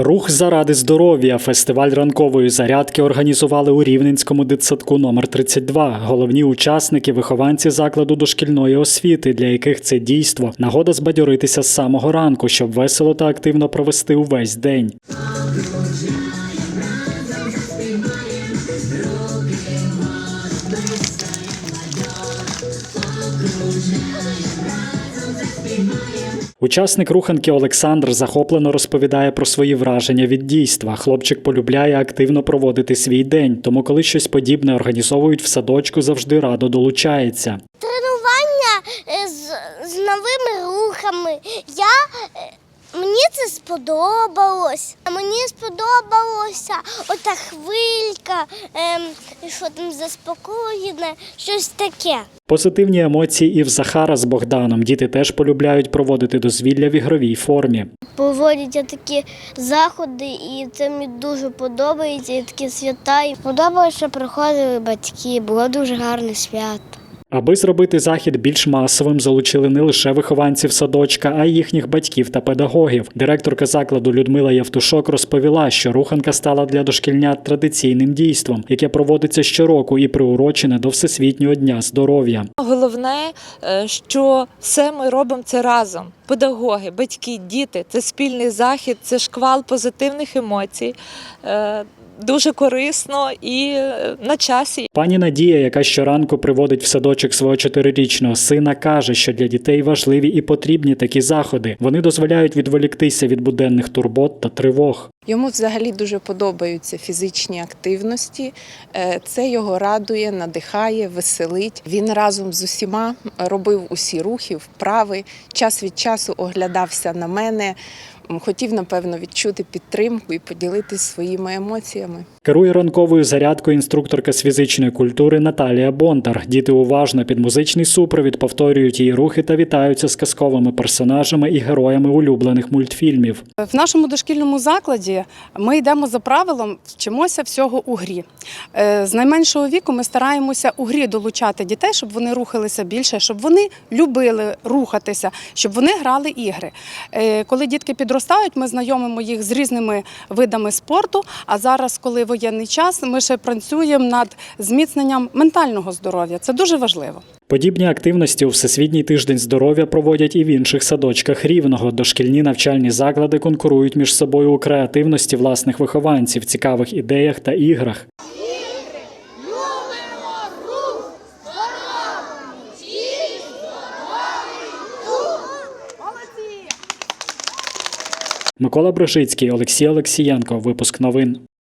Рух заради здоров'я. Фестиваль ранкової зарядки організували у Рівненському дитсадку номер 32 Головні учасники вихованці закладу дошкільної освіти, для яких це дійство нагода збадьоритися з самого ранку, щоб весело та активно провести увесь день. Учасник руханки Олександр захоплено розповідає про свої враження від дійства. Хлопчик полюбляє активно проводити свій день, тому коли щось подібне організовують в садочку, завжди радо долучається. тренування е, з, з новими рухами. Я, е, мені це сподобалось. Мені сподобалося ота хвилька, ем, що там заспокоєне, щось таке. Позитивні емоції і в Захара з Богданом. Діти теж полюбляють проводити дозвілля в ігровій формі. Проводяться такі заходи, і це мені дуже подобається, і такі свята. І подобалося, що приходили батьки, було дуже гарне свято. Аби зробити захід більш масовим, залучили не лише вихованців садочка, а й їхніх батьків та педагогів. Директорка закладу Людмила Явтушок розповіла, що руханка стала для дошкільнят традиційним дійством, яке проводиться щороку і приурочене до Всесвітнього дня здоров'я. Головне, е, що все ми робимо це разом. Педагоги, батьки, діти це спільний захід, це шквал позитивних емоцій. Е, Дуже корисно і е, на часі. Пані Надія, яка щоранку приводить в садочок свого чотирирічного сина, каже, що для дітей важливі і потрібні такі заходи. Вони дозволяють відволіктися від буденних турбот та тривог. Йому взагалі дуже подобаються фізичні активності. Е, Це його радує, надихає, веселить. Він разом з усіма робив усі рухи, вправи. Час від часу оглядався на мене. Хотів, напевно, відчути підтримку і поділитися своїми емоціями. Керує ранковою зарядкою інструкторка з фізичної культури Наталія Бондар. Діти уважно під музичний супровід повторюють її рухи та вітаються з казковими персонажами і героями улюблених мультфільмів. В нашому дошкільному закладі ми йдемо за правилом, вчимося всього у грі. Е, З найменшого віку ми стараємося у грі долучати дітей, щоб вони рухалися більше, щоб вони любили рухатися, щоб вони грали ігри. Е, Коли дітки підростають, ми знайомимо їх з різними видами спорту. А зараз, коли воєнний час, ми ще працюємо над зміцненням ментального здоров'я. Це дуже важливо. Подібні активності у Всесвітній тиждень здоров'я проводять і в інших садочках рівного. Дошкільні навчальні заклади конкурують між собою у креативності власних вихованців, цікавих ідеях та іграх. Микола Брожицький, Олексій Олексієнко. Випуск новин.